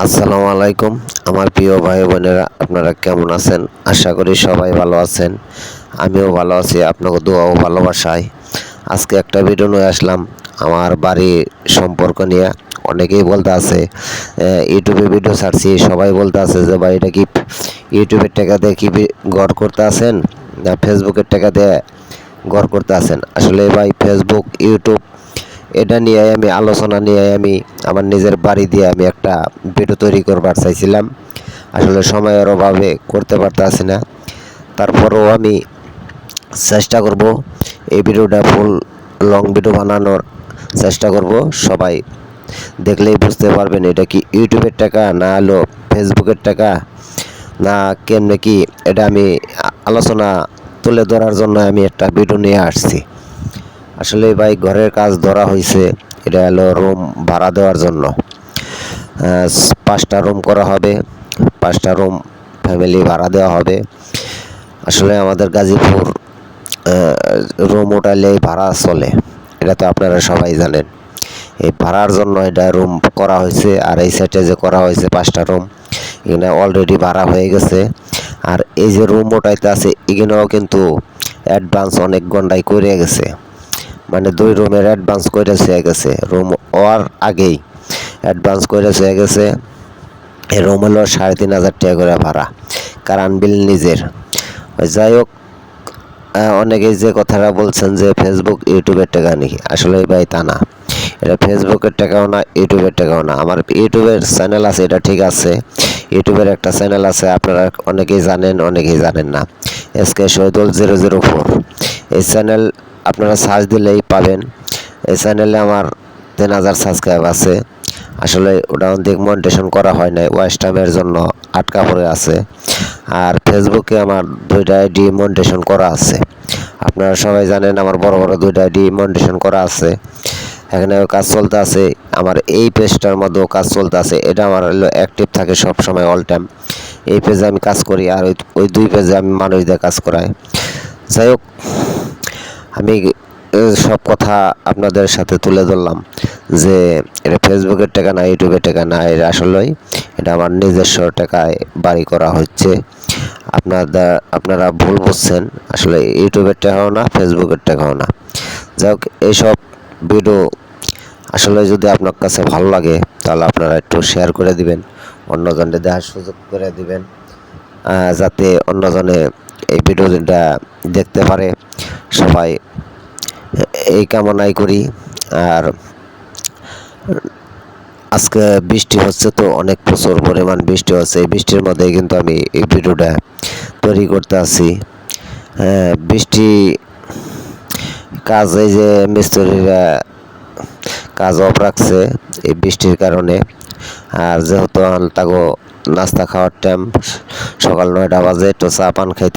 আসসালামু আলাইকুম। আমার প্রিয় ভাই বোনেরা, আপনারা কেমন আছেন? আশা করি সবাই ভালো আছেন। আমিও ভালো আছি, আপনাকে দোয়া ও ভালোবাসায়। আজকে একটা ভিডিও নিয়ে আসলাম। আমার বাড়ি সম্পর্ক নিয়ে অনেকেই বলতে আছে ইউটিউবে ভিডিও ছাড়ছি, সবাই বলতে আছে যে এটা কি ইউটিউবের টাকা দিয়ে কি গড় করতে আছেন? না ফেসবুকের টাকা দিয়ে গড় করতে আছেন? আসলে ভাই ফেসবুক ইউটিউব এটা নিয়ে আমি আলোচনা নিয়ে আমি আমার নিজের বাড়ি দিয়ে আমি একটা ভিডিও তৈরি করবার চাইছিলাম। আসলে সময়ের অভাবে করতে পারতেছি না। তারপরেও আমি চেষ্টা করব এই ভিডিওটা ফুল লং ভিডিও বানানোর চেষ্টা করব। সবাই দেখলেই বুঝতে পারবেন এটা কি ইউটিউবের টাকা না হলো ফেসবুকের টাকা না কেমনে কি, এটা আমি আলোচনা তুলে ধরার জন্য আমি একটা ভিডিও নিয়ে আসছি। আসলে ভাই ঘরের কাজ ধরা হয়েছে এটা হলো রুম ভাড়া দেওয়ার জন্য। পাঁচটা রুম করা হবে, পাঁচটা রুম ফ্যামিলি ভাড়া দেওয়া হবে। আসলে আমাদের গাজীপুর রুম উঠালেই ভাড়া চলে, এটা তো আপনারা সবাই জানেন। এই ভাড়ার জন্য এটা রুম করা হয়েছে আর এই সাইডে যে করা হয়েছে পাঁচটা রুম এখানে অলরেডি ভাড়া হয়ে গেছে। আর এই যে রুম ওটাইতে আছে, এখানেও কিন্তু অ্যাডভান্স অনেক গন্ডাই করে গেছে। মানে দুই রুমের অ্যাডভান্স করে হয়ে গেছে। রুম হওয়ার আগেই অ্যাডভান্স করে হয়ে গেছে। রুম হলো সাড়ে তিন হাজার টাকা করে ভাড়া কারান বিল নিজের। ওই যাই হোক অনেকেই যে কথাটা বলছেন যে ফেসবুক ইউটিউবের টাকা নাকি আসলে ভাই তা না। এটা ফেসবুকের টাকাও না ইউটিউবের টাকাও না। আমার ইউটিউবের চ্যানেল আছে এটা ঠিক আছে। ইউটিউবের একটা চ্যানেল আছে আপনারা অনেকেই জানেন অনেকেই জানেন না। S K Shahidul zero zero four এই চ্যানেল আপনারা সার্চ দিলেই পাবেন। এই চ্যানেলে আমার তিন হাজার সাবস্ক্রাইব আছে। আসলে ওটা অনেক মনিটেশন করা হয় নাই ওয়াচ টাইমের জন্য আটকা পড়ে আছে। আর ফেসবুকে আমার দুইটা আইডি মনিটেশন করা আছে। আপনারা সবাই জানেন আমার বড় বড় দুইটা আইডি মনিটেশন করা আছে। এখানেও কাজ চলতে আছে, আমার এই পেজটার মধ্যেও কাজ চলতে আছে। এটা আমার হলো অ্যাক্টিভ থাকে সব সময় অল টাইম এই পেজে আমি কাজ করি, আর ওই ওই দুই পেজে আমি মানুষদের কাজ করাই। যাই হোক আমি সব কথা আপনাদের সাথে তুলে ধরলাম যে এটা ফেসবুকের টাকা না, ইউটিউবের টাকা না এটা আসলেই এটা আমার নিজস্ব টাকায় বাড়ি করা হচ্ছে। আপনাদের আপনারা ভুল বুঝছেন, আসলে ইউটিউবের টাকাও না, ফেসবুকের টাকাও না। যাই হোক এইসব ভিডিও আসলে যদি আপনার কাছে ভালো লাগে, তাহলে আপনারা একটু শেয়ার করে দিবেন অন্যজনকে দেখার সুযোগ করে দিবেন যাতে অন্যজনে এই ভিডিওটা দেখতে পারে সবাই এই কামনাই করি। আর আজকে বৃষ্টি হচ্ছে তো অনেক প্রচুর পরিমাণ বৃষ্টি হচ্ছে। এই বৃষ্টির মধ্যে কিন্তু আমি এই ভিডিওটা তৈরি করতে আছি। হ্যাঁ, বৃষ্টি কাজ এই যে মিস্ত্রিরা কাজ অফ রাখছে এই বৃষ্টির কারণে। আর যেহেতু তাগো নাস্তা খাওয়ার টাইম সকাল নয়টা বাজে তো চা পান খাইতে